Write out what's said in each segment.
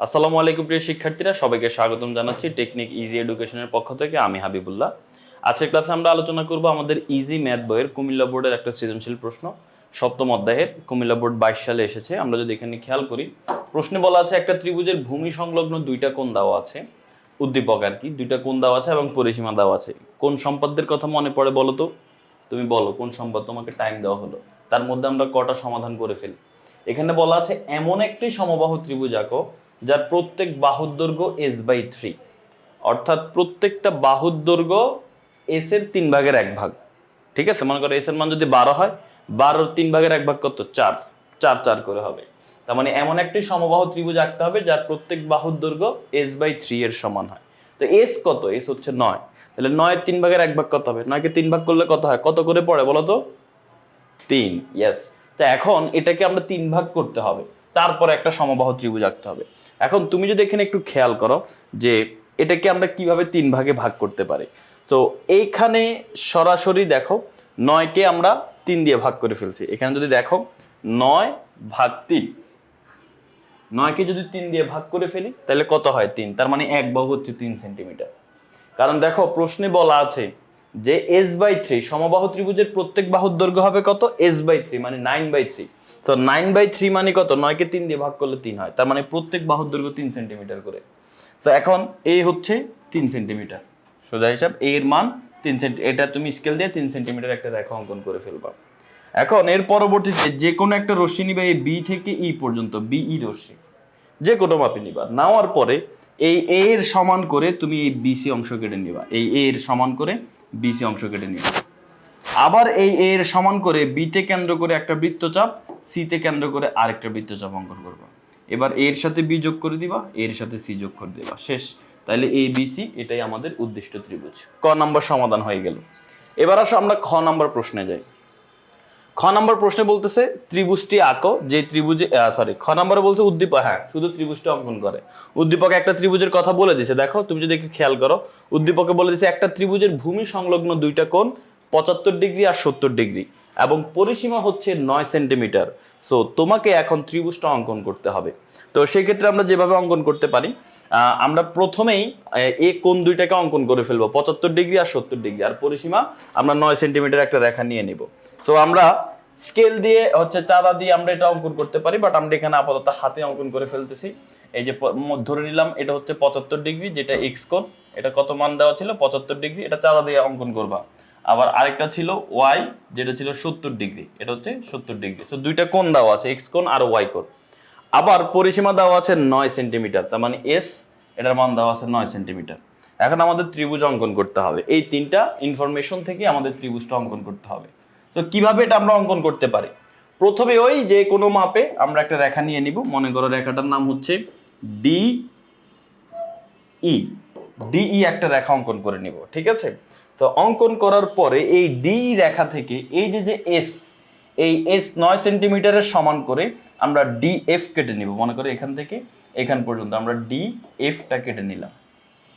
আসসালামু আলাইকুম প্রিয় শিক্ষার্থীরা, সবাইকে স্বাগতম জানাচ্ছি টেকনিক ইজি এডুকেশনের পক্ষ থেকে। আমি হাবিবুল্লাহ। আজকের ক্লাসে আমরা আলোচনা করব আমাদের ইজি ম্যাথ বইয়ের কুমিল্লা বোর্ডের একটা সৃজনশীল প্রশ্ন। সপ্তম অধ্যায়ের কুমিল্লা বোর্ড বাইশ সালে এসেছে। আমরা যদি এখানে খেয়াল করি, প্রশ্নে বলা আছে, একটা ত্রিভুজের ভূমি সংলগ্ন দুইটা কোণ দেওয়া আছে। উদ্দীপক আর কি, দুইটা কোণ দেওয়া আছে এবং পরিসীমা দেওয়া আছে। কোন সম্পাদ্যের কথা মনে পড়ে বলো তো? তুমি বলো, কোন সম্পদ তোমাকে টাইম দেওয়া হলো? তার মধ্যে আমরা কটা সমাধান করে ফেলি। এখানে বলা আছে, এমন একটি সমবাহু ত্রিভুজ আঁকো যার প্রত্যেক বাহুর দৈর্ঘ্য এস বাই থ্রি অর্থাৎ প্রত্যেকটা বাহুর দৈর্ঘ্য এস এর তিন ভাগের এক ভাগ। ঠিক আছে? মনে করো এস এর মান যদি বারো হয়, বারোর তিন ভাগের এক ভাগ কত? চার। চার চার করে হবে। তার মানে এমন একটি সমবাহু ত্রিভুজ আঁকতে হবে যার প্রত্যেক বাহুর দৈর্ঘ্য এস বাই থ্রি এর সমান হয়। তো এস কত? এস হচ্ছে নয়। তাহলে নয়ের তিন ভাগের এক ভাগ কত হবে? নয়কে তিন ভাগ করলে কত হয়? কত করে পড়ে বলো তো? তিন। ইয়েস তো এখন এটাকে আমরা তিন ভাগ করতে হবে। তারপরে একটা সমবাহু ত্রিভুজ আঁকতে হবে। এখন তুমি যদি এখানে একটু খেয়াল করো যে এটাকে আমরা কীভাবে তিন ভাগে ভাগ করতে পারি। তো এইখানে সরাসরি দেখো নয়কে আমরা তিন দিয়ে ভাগ করে ফেলছি। এখানে যদি দেখো নয় ভাগ তিন। নয়কে যদি তিন দিয়ে ভাগ করে ফেলি, তাহলে কত হয় তিন? তার মানে এক বাহু হচ্ছে তিন সেন্টিমিটার। কারণ দেখো প্রশ্নে বলা আছে যে এস বাই থ্রি সমবাহু ত্রিভুজের প্রত্যেক বাহুর দৈর্ঘ্য হবে কত? এস বাই থ্রি মানে নাইন বাই থ্রি তো নাইন বাই থ্রি মানে কত? নয়কে তিন দিয়ে ভাগ করলে তিন হয়। তার মানে প্রত্যেক বাহুর দৈর্ঘ্য তিন সেন্টিমিটার করে। তো এখন এই হচ্ছে তিন সেন্টিমিটার সোজা হিসাব এর মান তিন সেন্টি এটা তুমি স্কেল দিয়ে তিন সেন্টিমিটার একটা রেখা অঙ্কন করে ফেলবা। এখন এর পরবর্তীতে যে কোনো একটা রশ্মি নিবা এই বি থেকে ই পর্যন্ত বিই রশ্মি। যে কোনো মাপে নিবা। নেওয়ার পরে এই এ এর সমান করে তুমি এই বিসি অংশ কেটে নিবা। এই এ এর সমান করে বিসি অংশ কেটে নিবা। আবার এই এ এর সমান করে বিতে কেন্দ্র করে একটা বৃত্তচাপ সিতে কেন্দ্র করে আরেকটা বৃত্ত বৃত্তচাপ অঙ্কন করবা। এবার এর সাথে বি যোগ করে দিবা, এর সাথে সি যোগ করে দিবা। শেষ। তাহলে এ বি সি এটাই আমাদের উদ্দিষ্ট ত্রিভুজ। ক নাম্বার সমাধান হয়ে গেল। এবার আসো আমরা খ নাম্বার প্রশ্নে যাই। খ নাম্বার প্রশ্নে বলতেছে, ত্রিভুজটি আঁকো, যে ত্রিভুজে সরি খ নাম্বারে বলছে উদ্দীপক হ্যাঁ শুধু ত্রিভুজটা অঙ্কন করে। উদ্দীপক একটা ত্রিভুজের কথা বলে দিছে, দেখো, তুমি যদি একটু খেয়াল করো, উদ্দীপকে বলে দিছে একটা ত্রিভুজের ভূমি সংলগ্ন দুইটা কোণ, পঁচাত্তর ডিগ্রি আর সত্তর ডিগ্রি। এবং পরিসীমা হচ্ছে নয় সেন্টিমিটার। সো তোমাকে এখন ত্রিভুজটা অঙ্কন করতে হবে। তো সেক্ষেত্রে আমরা যেভাবে অঙ্কন করতে পারি আমরা প্রথমেই এ কোন দুইটাকে অঙ্কন করে ফেলব। পঁচাত্তর ডিগ্রি আর সত্তর ডিগ্রি। আর পরিসীমা আমরা নয় সেন্টিমিটার একটা রেখা নিয়ে নিব। সো আমরা স্কেল দিয়ে হচ্ছে চাঁদা দিয়ে আমরা এটা অঙ্কন করতে পারি বাট আমরা এখানে আপাতত হাতে অঙ্কন করে ফেলতেছি। এই যে ধরে নিলাম, এটা হচ্ছে পঁচাত্তর ডিগ্রি, যেটা এক্স কোণ, এটা কত মান দেওয়া ছিল? পঁচাত্তর ডিগ্রি, এটা চাঁদা দিয়ে অঙ্কন করবা। আবার আরেকটা ছিল ওয়াই যেটা ছিল সত্তর ডিগ্রি। এটা হচ্ছে সত্তর ডিগ্রি। সো দুইটা কোণ দেওয়া আছে এক্স কোণ আর ওয়াই কোণ। আবার পরিসীমা দেওয়া আছে নয় সেন্টিমিটার, তার মানে এস এটার মান দেওয়া আছে নয় সেন্টিমিটার। এখন আমাদের ত্রিভুজ অঙ্কন করতে হবে। এই তিনটা ইনফরমেশন থেকে আমাদের ত্রিভুজটা অঙ্কন করতে হবে। তো কীভাবে এটা আমরা অঙ্কন করতে পারি? প্রথমে ওই যে কোনো মাপে আমরা একটা রেখা নিয়ে নিব। মনে করো রেখাটার নাম হচ্ছে ডি ই ডিই একটা রেখা অঙ্কন করে নিব, ঠিক আছে? তো অঙ্কন করার পরে এই ডি রেখা থেকে এই যে যে এস এই এস নয় সেন্টিমিটারের সমান করে আমরা ডি এফ কেটে নিব। মনে করো এখান থেকে এখান পর্যন্ত আমরা ডি এফটা কেটে নিলাম।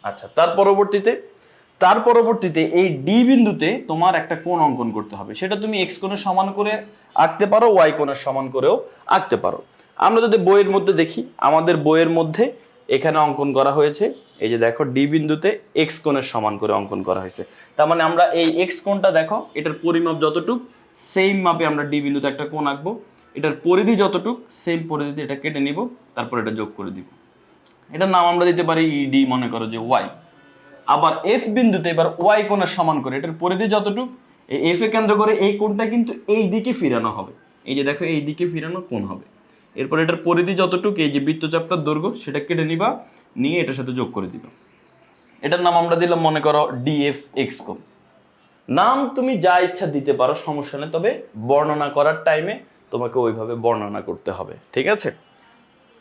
আচ্ছা তার পরবর্তীতে তার পরবর্তীতে এই ডি বিন্দুতে তোমার একটা কোণ অঙ্কন করতে হবে। সেটা তুমি এক্স কোণের সমান করে আঁকতে পারো ওয়াই কোণের সমান করেও আঁকতে পারো। আমরা যদি বইয়ের মধ্যে দেখি, আমাদের বইয়ের মধ্যে এখানে অঙ্কন করা হয়েছে। এই যে দেখো, ডি বিন্দুতে এক্স কোণের সমান করে অঙ্কন করা হয়েছে। তার মানে আমরা এই এক্স কোণটা দেখো, এটার পরিমাপ যতটুক সেম মাপে আমরা ডি বিন্দুতে একটা কোণ আঁকবো। এটার পরিধি যতটুক সেম পরিধিতে এটা কেটে নিব, তারপর এটা যোগ করে দিব। এটার নাম আমরা দিতে পারি ইডি মনে করো যে ওয়াই আবার এফ বিন্দুতে এবার ওয়াই কোণের সমান করে, এটার পরিধি যতটুক, এই এফ এ কেন্দ্র করে এই কোণটা কিন্তু এই দিকে ফিরানো হবে। এই যে দেখো, এই দিকে ফিরানো কোণ হবে। এরপর এটার পরিধি যতটুকু, এই যে বৃত্তচাপটার দৈর্ঘ্য, সেটা কেটে নিবা, নিয়ে এটার সাথে যোগ করে দিবা। এটার নাম আমরা দিলাম, মনে করো ডিএফ এক্স কোণ নাম তুমি যা ইচ্ছা দিতে পারো, সমস্যা নেই, তবে বর্ণনা করার টাইমে তোমাকে ওইভাবে বর্ণনা করতে হবে, ঠিক আছে?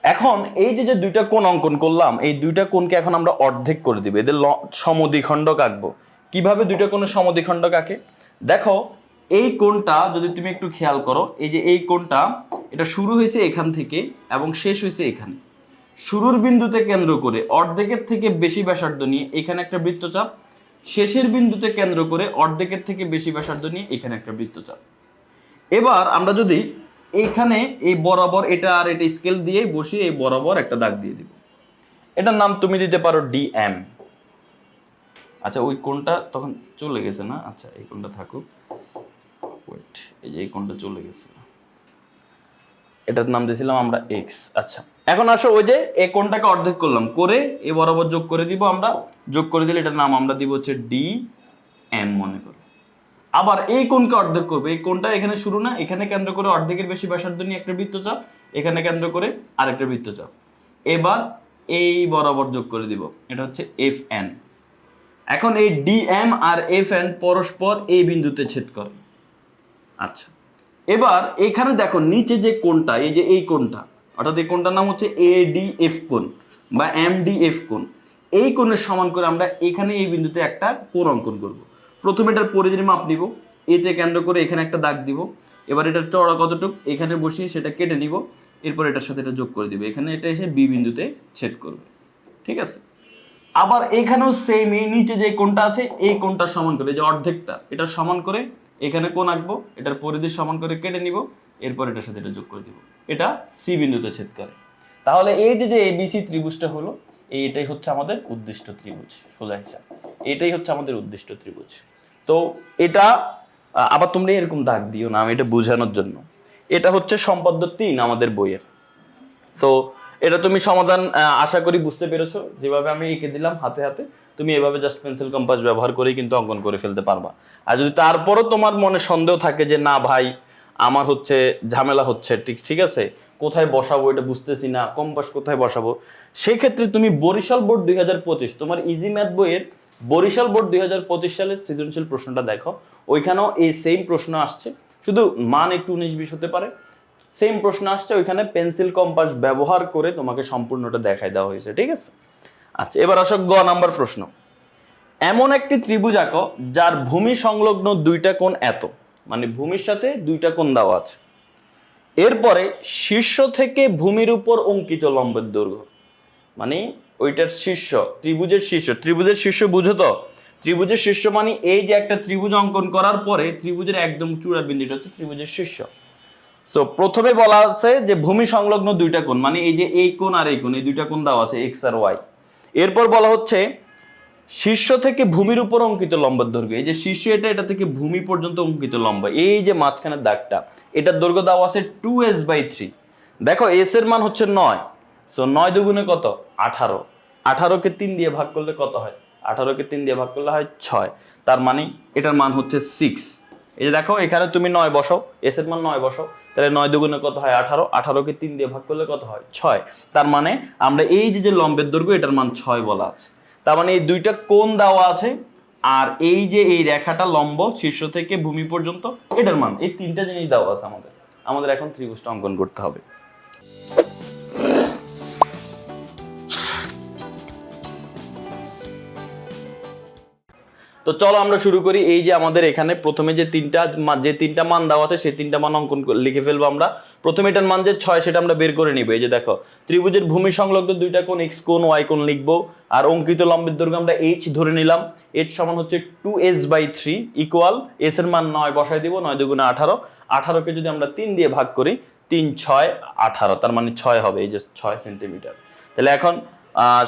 এখন এই যে যে দুইটা কোণ অঙ্কন করলাম, এই দুইটা কোণকে এখন আমরা অর্ধেক করে দিব। এদের সমদ্বিখণ্ডক আঁকবো। কীভাবে দুইটা কোণের সমদ্বিখণ্ডক আঁকে? দেখো এই কোণটা যদি তুমি একটু খেয়াল করো, এই যে এই কোণটা, এটা শুরু হয়েছে এখান থেকে এবং শেষ হয়েছে এখানে। শুরুর বিন্দুতে কেন্দ্র করে অর্ধেকের থেকে বেশি ব্যাসার্ধ নিয়ে এখানে একটা বৃত্তচাপ, শেষের বিন্দুতে কেন্দ্র করে অর্ধেকের থেকে বেশি ব্যাসার্ধ নিয়ে এখানে একটা বৃত্তচাপ। এবার আমরা যদি এইখানে এই বরাবর এটা আর এটা স্কেল দিয়ে বসিয়ে এই বরাবর একটা দাগ দিয়ে দিব। এটার নাম তুমি দিতে পারো ডি এম আচ্ছা ওই কোনটা তখন চলে গেছে না? আচ্ছা এই কোনটা থাকুক। ওয়েট এই যে এই কোনটা চলে গেছে। এটার নাম দিয়েছিলাম আমরা এক্স আচ্ছা এখন আসো ওই যে এ কোনটাকে অর্ধেক করলাম। করে এ বরাবর যোগ করে দিব আমরা। যোগ করে দিলে এটার নাম আমরা দিব হচ্ছে ডি এম মনে করো। আবার এই কোনকে অর্ধেক করবে। এই কোনটা এখানে শুরু না, এখানে কেন্দ্র করে অর্ধেকের বেশি ব্যাসার্ধ নিয়ে একটা বৃত্তচাপ, এখানে কেন্দ্র করে আরেকটা বৃত্তচাপ। এবার এই বরাবর যোগ করে দিব। এটা হচ্ছে এফ এন এখন এই ডিএম আর এফ এন পরস্পর এই বিন্দুতে ছেদ করে। আচ্ছা। এবার এখানে দেখো, নিচে যে কোণটা, এই যে এই কোণটা, অর্থাৎ এই কোণটার নাম হচ্ছে এ ডি এফ কোণ বা এম ডি এফ কোণ। এই কোণের সমান করে আমরা এখানে এই বিন্দুতে একটা কোণ অঙ্কন করব। প্রথমে এটার পরিধির মাপ নিব এতে কেন্দ্র করে এখানে একটা দাগ দিব, এবার এটার চড়া কতটুক, এখানে বসিয়ে সেটা কেটে নিব, এরপর এটার সাথে এটা যোগ করে দিব। এখানে এটা এসে বি বিন্দুতে ছেদ করবে, ঠিক আছে? আবার এখানেও সেম এই, নিচে যে কোনটা আছে, এই কোনটা সমান করে যে অর্ধেকটা, এটা সমান করে এখানে কোন আঁকবো, এটার পরিধি সমান করে কেটে নিব, এরপর এটার সাথে এটা যোগ করে দিব। এটা সি বিন্দুতে ছেদ করে। তাহলে এই যে যে এবিসি ত্রিভুজটা হলো, এইটাই হচ্ছে আমাদের উদ্দিষ্ট ত্রিভুজ, সোজা হিসাব। এটাই হচ্ছে আমাদের উদ্দিষ্ট ত্রিভুজ। তো এটা আবার তোমরা এরকম দাগ দিও না, আমি এটা বোঝানোর জন্য। এটা হচ্ছে সম্পাদ্য তিন আমাদের বইয়ের। তো এটা তুমি সমাধান আশা করি বুঝতে পেরেছ। যেভাবে আমি এঁকে দিলাম হাতে হাতে, তুমি এভাবে জাস্ট পেন্সিল কম্পাস ব্যবহার করেই কিন্তু অঙ্কন করে ফেলতে পারবা। আর যদি তারপরও তোমার মনে সন্দেহ থাকে যে, না ভাই, আমার হচ্ছে ঝামেলা হচ্ছে, ঠিক ঠিক আছে? কোথায় বসাবো এটা বুঝতেছি না কম্পাস কোথায় বসাবো? সেক্ষেত্রে তুমি বরিশাল বোর্ড দুই হাজার পঁচিশ, তোমার ইজি ম্যাথ বইয়ের বরিশাল বোর্ড দুই হাজার পঁচিশ সালের সৃজনশীল প্রশ্নটা দেখো। ওইখানেও এই সেম প্রশ্ন আসছে। শুধু মান একটু উনিশ বিশ হতে পারে সেম প্রশ্ন আসছে, ওইখানে পেন্সিল কম্পাস ব্যবহার করে তোমাকে সম্পূর্ণটা দেখাই দেওয়া হয়েছে, ঠিক আছে? আচ্ছা এবার আসো গ নাম্বার প্রশ্ন। এমন একটি ত্রিভুজ আঁকো যার ভূমি সংলগ্ন দুইটা কোণ এত মানে ভূমির সাথে দুইটা কোণ দেওয়া আছে। এরপরে শীর্ষ থেকে ভূমির উপর অঙ্কিত লম্বের দৈর্ঘ্য মানে ওইটার শীর্ষ, ত্রিভুজের শীর্ষ। ত্রিভুজের শীর্ষ বুঝো তো? ত্রিভুজের শীর্ষ মানে এই যে একটা ত্রিভুজ অঙ্কন করার পরে ত্রিভুজের একদম চূড়া বিন্দুটা হচ্ছে ত্রিভুজের শীর্ষ। সো প্রথমে বলা আছে যে ভূমি সংলগ্ন দুইটা কোণ মানে এই যে এই কোণ আর এই কোণ, এই দুইটা কোণ দেওয়া আছে এক্স আর ওয়াই এরপর বলা হচ্ছে শীর্ষ থেকে ভূমির উপর অঙ্কিত লম্বার দৈর্ঘ্য, এই যে শীর্ষ এটা এটা থেকে ভূমি পর্যন্ত অঙ্কিত লম্বা, এই যে মাঝখানের দাগটা, এটার দৈর্ঘ্য দেওয়া আছে টু এস বাই থ্রি দেখো এস এর মান হচ্ছে নয়। সো নয় দুগুণে কত? আঠারো। আঠারোকে তিন দিয়ে ভাগ করলে কত হয়? আঠারোকে তিন দিয়ে ভাগ করলে হয় ছয়। তার মানে এটার মান হচ্ছে সিক্স এই যে দেখো, এখানে তুমি নয় বসাও এস এর মান নয় বসাও। তাহলে নয় দুগুণে কত হয়? আঠারো। আঠারোকে তিন দিয়ে ভাগ করলে কত হয়? ছয়। তার মানে আমরা এই যে যে লম্বের দৈর্ঘ্য, এটার মান ছয় বলা আছে। তার মানে এই দুইটা কোন দেওয়া আছে, আর এই যে, এই রেখাটা লম্ব শীর্ষ থেকে ভূমি পর্যন্ত, এটার মান। এই তিনটা জিনিস দেওয়া আছে আমাদের। আমাদের এখন ত্রিভুজটা অঙ্কন করতে হবে। তো চলো আমরা শুরু করি। এই যে আমাদের এখানে প্রথমে যে তিনটা যে তিনটা মান দেওয়া আছে, সেই তিনটা মান অঙ্কন লিখে ফেলব আমরা। প্রথমে এটার মান যে ছয়, সেটা আমরা বের করে নিব। এই যে দেখো, ত্রিভুজের ভূমি সংলগ্ন দুইটা কোণ এক্স কোণ ওয়াই কোণ লিখব। আর অঙ্কিত লম্বের দৈর্ঘ্য আমরা এইচ ধরে নিলাম। এইচ সমান হচ্ছে two s by three equal s এর মান নয় বসাই দিব, নয় দুগুণে আঠারো। আঠারোকে যদি আমরা তিন দিয়ে ভাগ করি, তিন, ছয়, আঠারো। তার মানে ছয় হবে, এই যে ছয় সেন্টিমিটার তাহলে এখন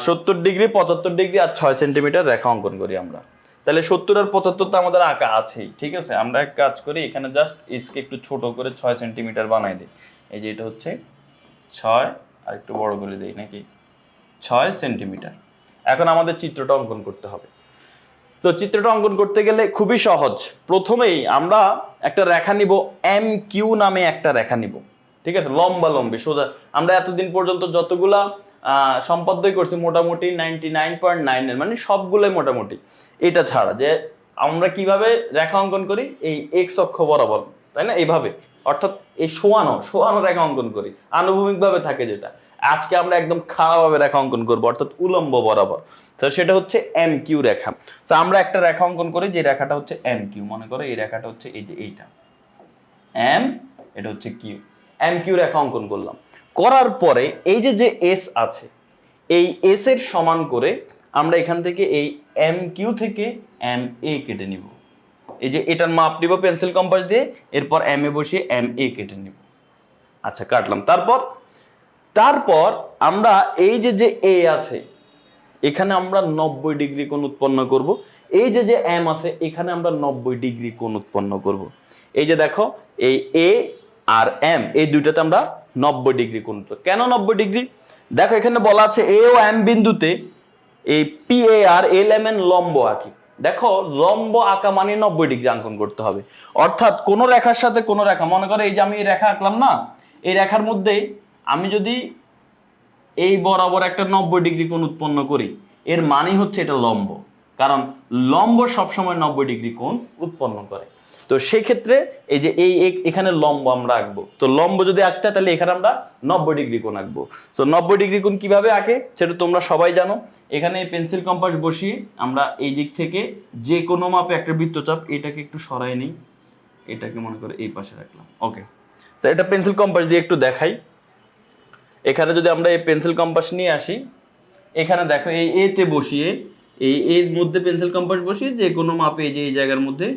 সত্তর ডিগ্রি, পঁচাত্তর ডিগ্রি আর ছয় সেন্টিমিটার রেখা অঙ্কন করি আমরা। তাহলে সত্তর আর পঁচাত্তর তো আমাদের আঁকা আছেই, ঠিক আছে? আমরা এক কাজ করি, এখানে জাস্ট ইসকে একটু ছোট করে ছয় সেন্টিমিটার বানাই দিই। এই যে এটা হচ্ছে ছয়, আর একটু বড় করে দিই নাকি? ছয় সেন্টিমিটার এখন আমাদের চিত্রটা অঙ্কন করতে হবে। তো চিত্রটা অঙ্কন করতে গেলে খুবই সহজ। প্রথমেই আমরা একটা রেখা নিব এম কিউ নামে একটা রেখা নিব। ঠিক আছে? লম্বা লম্বি, সোজা। আমরা এতদিন পর্যন্ত যতগুলা সম্পাদ্যই করছি, মোটামুটি নাইনটি নাইন পয়েন্ট নাইনের মানে সবগুলোই মোটামুটি। এটা ছাড়া যে আমরা কীভাবে রেখা অঙ্কন করি? এই এক্স অক্ষ বরাবর, তাই না? এইভাবে। অর্থাৎ এই শোয়ানো শোয়ানো রেখা অঙ্কন করি। আনুভূমিকভাবে থাকে যেটা। আজকে আমরা একদম খাড়াভাবে রেখা অঙ্কন করব, অর্থাৎ উলম্ব বরাবর। তো সেটা হচ্ছে এম কিউ রেখা। তো আমরা একটা রেখা অঙ্কন করি, যে রেখাটা হচ্ছে এম কিউ মনে করো এই রেখাটা হচ্ছে এই যে এইটা। এম এটা হচ্ছে কিউ এম কিউ রেখা অঙ্কন করলাম। করার পরে এই যে যে এস আছে, এই এস এর সমান করে আমরা এখান থেকে এই এম কিউ থেকে এম এ কেটে নিব। এই যে এটার মাপ নিব পেন্সিল কম্পাস দিয়ে, এরপর এম এ বসিয়ে এম এ কেটে নিব। আচ্ছা কাটলাম। তারপর তারপর আমরা এই যে যে এ আছে, এখানে আমরা নব্বই ডিগ্রি কোণ উৎপন্ন করব। এই যে যে এম আছে, এখানে আমরা নব্বই ডিগ্রি কোণ উৎপন্ন করব। এই যে দেখো, এই এ আর এম এই দুইটাতে আমরা নব্বই ডিগ্রি কোণ কেন নব্বই ডিগ্রি? দেখো, এখানে বলা আছে এ ও এম বিন্দুতে এই P A R L M N লম্ব আঁকি। দেখো, লম্ব আঁকা মানে নব্বই ডিগ্রি অঙ্কন করতে হবে। অর্থাৎ কোন রেখার সাথে কোন রেখা। মনে করো এই যে আমি এই রেখা আঁকলাম না, এই রেখার মধ্যে আমি যদি এই বরাবর একটা নব্বই ডিগ্রি কোণ উৎপন্ন করি, এর মানেই হচ্ছে এটা লম্ব। কারণ লম্ব সবসময় নব্বই ডিগ্রি কোণ উৎপন্ন করে। তো সেই ক্ষেত্রে এই যে এই এখানে লম্ব আমরা আঁকবো। তো লম্ব যদি আঁকতে, তাহলে এখানে আমরা নব্বই ডিগ্রি কোণ আঁকবো। তো নব্বই ডিগ্রি কোণ কীভাবে আঁকে, সেটা তোমরা সবাই জানো। এখানে পেন্সিল কম্পাস বসিয়ে আমরা এই দিক থেকে যে কোনো মাপে একটা বৃত্তচাপ, এটাকে একটু সরাই নিই। এটাকে মনে করে এই পাশে রাখলাম। ওকে। তো এটা পেন্সিল কম্পাস দিয়ে একটু দেখাই। এখানে যদি আমরা এই পেন্সিল কম্পাস নিয়ে আসি, এখানে দেখো এই এতে বসিয়ে, এই এর মধ্যে পেন্সিল কম্পাস বসিয়ে যে কোনো মাপে এই যে এই জায়গার মধ্যে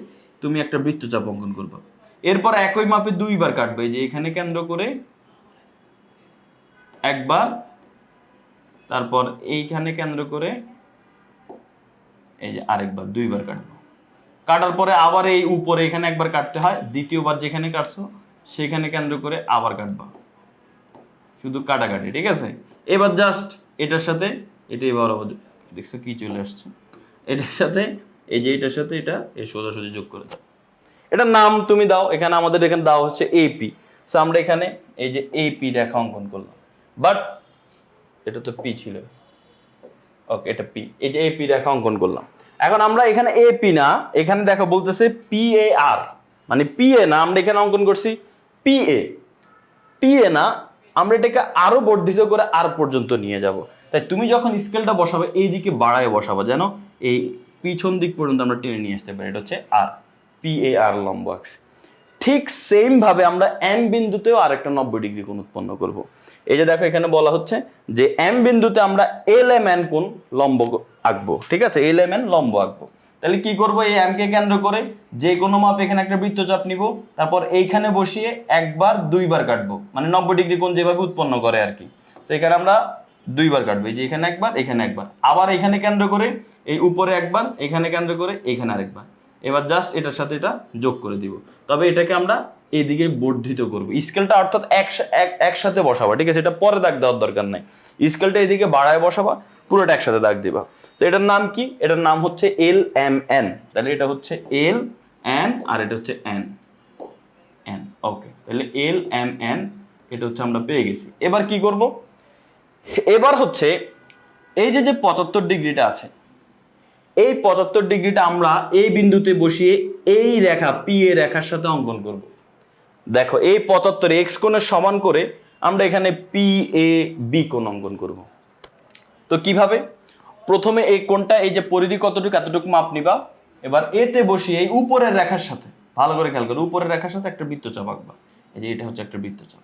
তুমি একটা বৃত্তচাপ অঙ্কন করবে। এরপর একই মাপে দুইবার কাটবে যে এখানে কেন্দ্র করে একবার, তারপর এইখানে কেন্দ্র করে এই যে আরেকবার দুইবার কাটবো। কাটার পরে আবার এই উপরে এখানে একবার কাটতে হয়, দ্বিতীয়বার যেখানে কাটছো সেখানে কেন্দ্র করে আবার কাটবা। শুধু কাটাকাটি, ঠিক আছে? এবার জাস্ট এটার সাথে, এটা এবার দেখছ কি চলে আসছে? এটার সাথে এই যে এটার সাথে এটা, এই সোজাসুজি যোগ করে দাও। এটার নাম তুমি দাও, এখানে আমাদের এখানে দাও হচ্ছে এপি সো আমরা এখানে এই যে এপি রেখা অঙ্কন করলাম। বাট এটা তো পি ছিল। ওকে এটা পি এই যে এপি রেখা অঙ্কন করলাম। এখন আমরা এখানে এপি না, এখানে দেখো বলতেছে পি এ আর মানে পি এ না, আমরা এখানে অঙ্কন করছি পি এ পি এ না, আমরা এটাকে আরও বর্ধিত করে আর পর্যন্ত নিয়ে যাব। তাই তুমি যখন স্কেলটা বসাবে এই দিকে বাড়ায় বসাবো, যেন এই পিছন দিক পর্যন্ত আমরা টেনে নিয়ে আসতে পারি, এটা হচ্ছে আর পি এ আর লম্ব আক্স ঠিক সেম ভাবে আমরা এম বিন্দুতেও আরেকটা নব্বই ডিগ্রি কোণ উৎপন্ন করব। এই যে দেখো এখানে বলা হচ্ছে যে এম বিন্দুতে আমরা এল এম এন কোণ লম্ব আঁকবো, ঠিক আছে? এল এম এন লম্ব আঁকবো। তাহলে কি করব? এই এম কে কেন্দ্র করে যে কোনো মাপ এখানে একটা বৃত্তচাপ নিব, তারপর এইখানে বসিয়ে একবার, দুইবার কাটবো। মানে নব্বই ডিগ্রি কোণ যেভাবে উৎপন্ন করে আর কি। তো এখানে আমরা দুইবার কাটবে, এই যে এখানে একবার এখানে একবার। আবার এখানে কেন্দ্র করে, এই উপরে একবার, এখানে কেন্দ্র করে, এখানে আরেকবার। এবার জাস্ট এটার সাথে এটা যোগ করে দিব। তবে এটাকে আমরা এইদিকে বর্ধিত করব। স্কেলটা অর্থাৎ একসা- এক- একসাথে বসাবা, ঠিক আছে? এটা পরে দাগ দেওয়ার দরকার নাই। স্কেলটা এদিকে বাড়ায় বসাবা, পুরোটা একসাথে দাগ দিবা। তো এটার নাম কি? এটার নাম হচ্ছে এল এম এন। তাহলে এটা হচ্ছে এল এন আর এটা হচ্ছে এন। এন, ওকে। তাহলে এল এম এন, এটা হচ্ছে আমরা পেয়ে গেছি। এবার কি করব? এবার হচ্ছে এই যে যে পঁচাত্তর ডিগ্রিটা আছে, এই পঁচাত্তর ডিগ্রিটা আমরা এই বিন্দুতে বসিয়ে এই রেখা পি এ রেখার সাথে অঙ্কন করব। দেখো, এই পঁচাত্তর এক্স কোণের সমান করে আমরা এখানে পি এ বি কোণ অঙ্কন করব। তো কীভাবে? প্রথমে এই কোণটা, এই যে পরিধি কতটুকু, এতটুকু মাপ নিবা। এবার এতে বসিয়ে এই উপরের রেখার সাথে, ভালো করে খেয়াল করো, উপরের রেখার সাথে একটা বৃত্তচাপ আঁকবা। এই যে এটা হচ্ছে একটা বৃত্তচাপ।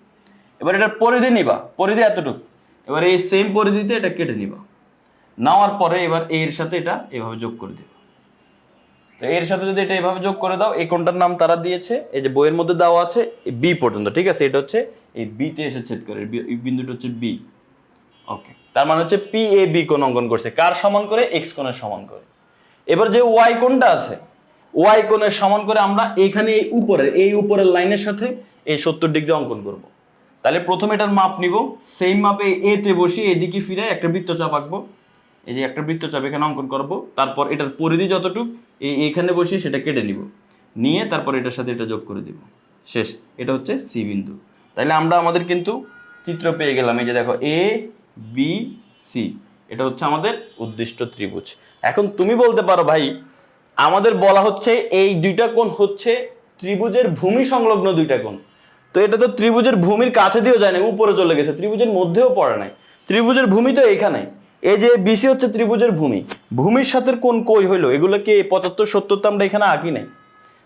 এবার এটার পরিধি নিবা, পরিধি এতটুকু। এবার এই সেম পরিধিতে এটা কেটে নিবা। নেওয়ার পরে এবার এর সাথে এটা এভাবে যোগ করে দিবা। তো এর সাথে যদি এটা এভাবে যোগ করে দাও, এই কোনটার নাম তারা দিয়েছে, এই যে বইয়ের মধ্যে দেওয়া আছে বি পর্যন্ত, ঠিক আছে? এটা হচ্ছে এই বিতে এসে ছেদ করে বিন্দুটা হচ্ছে বি ওকে তার মানে হচ্ছে পি এ বি কোণ অঙ্কন করছে। কার সমান করে? এক্স কোণের সমান করে। এবার যে ওয়াই কোণটা আছে ওয়াই কোণের সমান করে আমরা এখানে এই উপরের এই উপরের লাইনের সাথে এই সত্তর ডিগ্রি অঙ্কন করব। তাহলে প্রথমে এটার মাপ নিব। সেম মাপে এ তে বসে, এদিকে ফিরে একটা বৃত্তচাপ আঁকবো। এই যে একটা বৃত্তচাপ এখানে অঙ্কন করব। তারপর এটার পরিধি যতটুক, এই এখানে বসিয়ে সেটা কেটে নিব। নিয়ে তারপর এটার সাথে এটা যোগ করে দিব। শেষ, এটা হচ্ছে সি বিন্দু। তাহলে আমরা আমাদের কিন্তু চিত্র পেয়ে গেলাম। এই যে দেখো এ বি সি এটা হচ্ছে আমাদের উদ্দিষ্ট ত্রিভুজ। এখন তুমি বলতে পারো, ভাই, আমাদের বলা হচ্ছে এই দুইটা কোণ হচ্ছে ত্রিভুজের ভূমি সংলগ্ন দুইটা কোণ। তো এটা তো ত্রিভুজের ভূমির কাছে দিয়েও যায় না উপরে চলে গেছে, ত্রিভুজের মধ্যেও পড়ে নাই। ত্রিভুজের ভূমি তো এখানে। এই যে বিসি হচ্ছে ত্রিভুজের ভূমি। ভূমির সাথে কোন কই হইল? এগুলোকে পঁচাত্তর, সত্তর তো আমরা এখানে আঁকি নাই?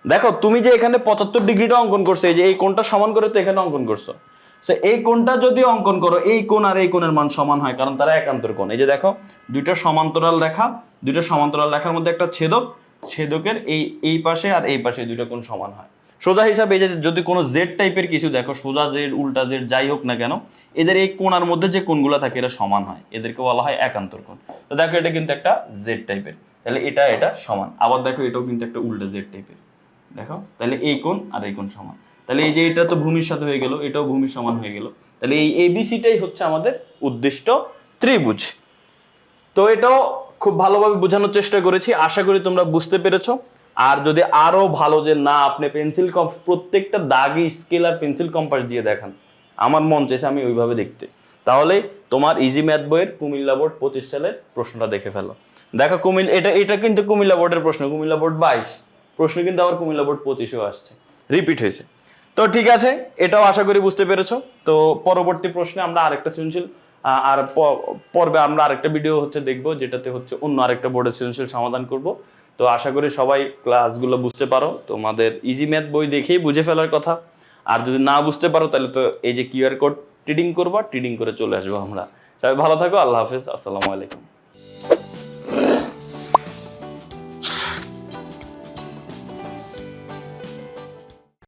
দেখো, তুমি যে এখানে পঁচাত্তর ডিগ্রিটা অঙ্কন করছ, এই যে এই কোণটা সমান করে তো এখানে অঙ্কন করছ। এই কোণটা যদি অঙ্কন করো, এই কোণ আর এই কোণের মান সমান হয়, কারণ তারা একান্তর কোণ। এই যে দেখো, দুইটা সমান্তরাল রেখা, দুইটা সমান্তরাল রেখার মধ্যে একটা ছেদক, ছেদকের এই এই পাশে আর এই পাশে দুইটা কোণ সমান হয়। সোজা হিসাবে এই যে যদি কোনো জেড টাইপের কিছু দেখো, সোজা জেড উল্টা জেড যাই হোক না কেন, এদের এই কোণার মধ্যে যে কোণগুলো থাকে এটা সমান হয়। এদেরকে বলা হয় একান্তর কোণ। তো দেখো এটা কিন্তু একটা জেড টাইপের তাহলে এটা এটা সমান। আবার দেখো এটাও কিন্তু একটা উল্টা জেড টাইপের দেখো? তাহলে এই কোণ আর এই কোণ সমান। তাহলে এই যে এটা তো ভূমির সাথে হয়ে গেল, এটাও ভূমির সমান হয়ে গেল। তাহলে এই এবিসিটাই হচ্ছে আমাদের উদ্দিষ্ট ত্রিভুজ। তো এটাও খুব ভালোভাবে বোঝানোর চেষ্টা করেছি। আশা করি তোমরা বুঝতে পেরেছ। আর যদি আরও ভালো যে না, আপনি পেন্সিল প্রত্যেকটা দাগে স্কেল আর পেন্সিল কম্পাস দিয়ে দেখান। আমার মন চাইছে আমি ওইভাবে দেখতে। তাহলে তোমার ইজি ম্যাথ বইয়ের কুমিল্লা বোর্ড পঁচিশ সালের প্রশ্নটা দেখে ফেলো। দেখো কুমিল, এটা এটা কিন্তু কুমিল্লা বোর্ডের প্রশ্ন, কুমিল্লা বোর্ড বাইশ। প্রশ্ন কিন্তু আবার কুমিল্লা বোর্ড পঁচিশেও আসছে। রিপিট হয়েছে। তো ঠিক আছে, এটাও আশা করি বুঝতে পেরেছ। তো পরবর্তী প্রশ্নে আমরা আরেকটা সৃজনশীল আর পর্বে আমরা আরেকটা ভিডিও হচ্ছে দেখব, যেটাতে হচ্ছে অন্য আরেকটা বোর্ডের সৃজনশীল সমাধান করব। তো আশা করি সবাই ক্লাসগুলো বুঝতে পারো। তোমাদের ইজি ম্যাথ বই দেখেই বুঝে ফেলার কথা। আর যদি না বুঝতে পারো, তাহলে তো এই যে কিউআর কোড ট্রেডিং করবা ট্রেডিং করে চলে আসব আমরা। সবাই ভালো থাকো, আল্লাহ হাফেজ, আসসালামু আলাইকুম।